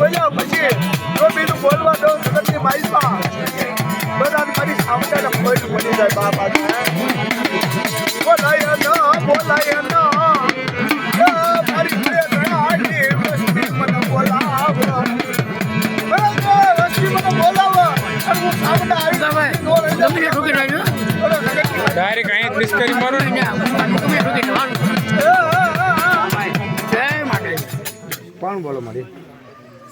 બોલ્યા પછી જો બીજું બોલવા દઉં તમને માઈસમાં બધાને મારી પોઈન્ટ મળી જાય બાપા બોલાય ન બોલાય ન. મારી. ડાયરેક્ટ અહીંયા ક્રિસ કરી મારો ને. કોણ બોલો મારી?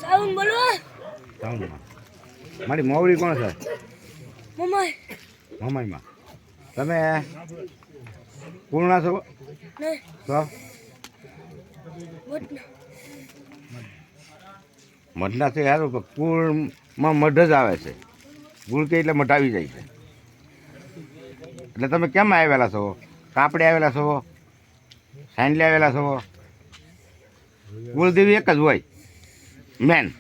સાઉન્ડ બોલો. ટાઉનમાં મારી મોવડી કોણ છે? મમાઈ. મમાઈમાં. તમે પૂર્ણા છો? તો? મઢના. છે યાર કુળમાં મઢ જ આવે છે. ગુળ કે એટલે મઢ આવી જાય છે. એટલે તમે કેમ આવેલા છો? કાપડે આવેલા છો? સાંડલે આવેલા છો? કુળદેવી એક જ હોય. મેન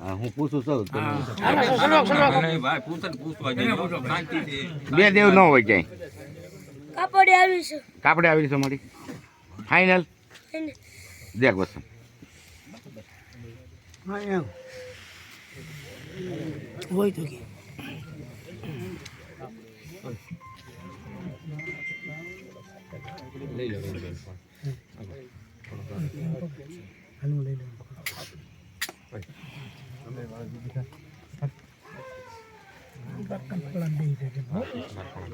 હા, હું પૂછું છું બે દેવ ન હોય ક્યાંય. કાપડે આવીશું કાપડે આવેલી છો મારી. ફાઇનલ દેખ બસ હોય તો કે.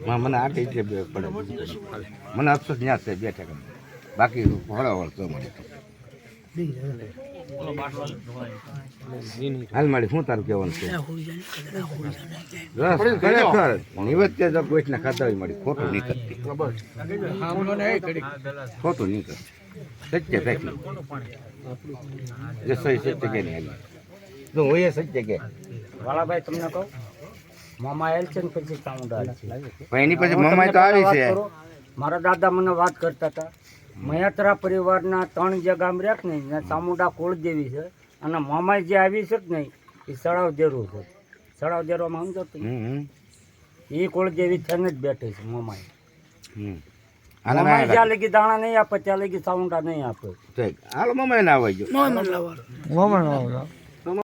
માં મને આ કઈ છે બે પડે. મને અફસોસ ત્યાં છે બે ટકા બાકી હળવળ તો મળે. હાલ મારી, શું તારું કહેવાનું છે? ખરેખર, નિવત્ય જો કોઈને ખાતા હોય મારી ખોટું નહીં કરતી ખોટું નહીં સત્ય સાચું જે સહી સત્ય કે નહીં તો હું એ સત્ય કે? વાલાભાઈ તમને કહું? મામા આવેલ છે ને પછી ચામુંડા છે. એની પછી મામા તો આવી છે. મારા દાદા મને વાત કરતા હતા. મયાત્રા પરિવારના ત્રણ જે ગામ રહ્યા ને ત્યાં ચામુંડા કુળદેવી છે. અને મામા જે આવી છે ને એ સળાવ દેરું છે. સળાવ દેરમાં સમજો એ કુળદેવી થઈને જ બેઠે છે મામાએ. હમ. લગી દાણા નહીં આપે ત્યાં લગી સાઉન્ડા નહીં આપે. ઠીક. હાલો મમ્માઈ ના આવી ગયો મોહમ્મદ લાવવાનો.